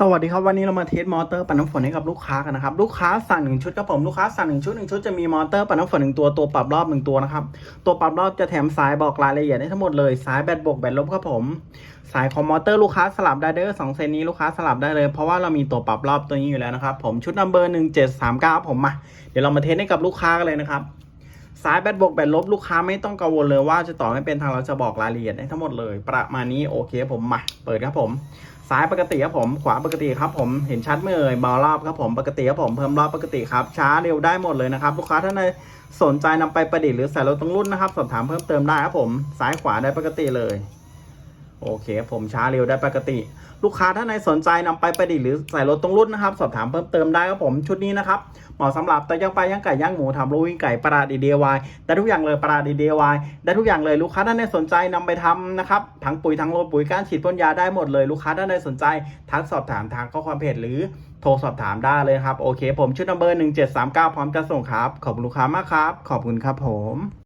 สวัสดีครับวันนี้เรามาเทสมอเตอร์ปั่นน้ำฝนให้กับลูกค้ากันนะครับลูกค้าสั่งหนึ่งชุดครับผมลูกค้าสั่งหนึ่งชุดหนึ่งชุดจะมีมอเตอร์ปั่นน้ำฝนหนึ่งตัวตัวปรับรอบหนึ่งตัวนะครับตัวปรับรอบจะแถมสายบอกรายละเอียดให้ทั้งหมดเลยสายแบตบวกแบตลบครับผม สายของมอเตอร์ลูกค้าสลับได้เด้อสองเซนนี้ลูกค้าสลับได้เลย เพราะว่าเรามีตัวปรับรอบตัวนี้อยู่แล้วนะครับผมชุดนัมเบอร์หนึ่งเจ็ดสามเก้าผมมาเดี๋ยวเรามาเทสให้กับลูกค้ากันเลยนะครับ สายแบตบวกแบตลบลูกค้าไม่ต้องกังวลเลยว่าจะต่อไม่เป็นทางเราจะบอกรายละเอียดให้ทั้งหมดเลย ประมาณนี้โอเคผมมาเปิดครับผมซ้ายปกติครับผมขวาปกติครับผมเห็นชัดไหมเอ่ยเบารอบครับผมปกติครับผมเพิ่มรอบปกติครับช้าเร็วได้หมดเลยนะครับลูกค้าท่านใดสนใจนำไปประดิษฐ์หรือใส่รถตรงรุ่นนะครับสอบถามเพิ่มเติมได้ครับผมซ้ายขวาได้ปกติเลย โอเคผมช้าเร็วได้ปกติ ลูกค้าท่านใดสนใจนำไปประดิษฐ์หรือใส่รถตรงรุ่นนะครับ สอบถามเพิ่มเติมได้ครับผมชุดนี้นะครับเหมาะสำหรับแต่ย่างปลาย่างไก่ย่างหมูทำโรวิ่งไก่ปลาดีเดียวายได้ทุกอย่างเลยปลาดีเดียวายได้ทุกอย่างเลยลูกค้าท่านใดสนใจนำไปทำนะครับทั้งปุ๋ยทั้งโรยปุ๋ยการฉีดพ่นยาได้หมดเลยลูกค้าท่านใดสนใจ ทักสอบถามทางข้อความเพจหรือโทรสอบถามได้เลยครับโอเค ผมชุดนัมเบอร์หนึ่งเจ็ดสามเก้าพร้อมจะส่งครับขอบคุณลูกค้ามากครับ ขอบคุณครับผม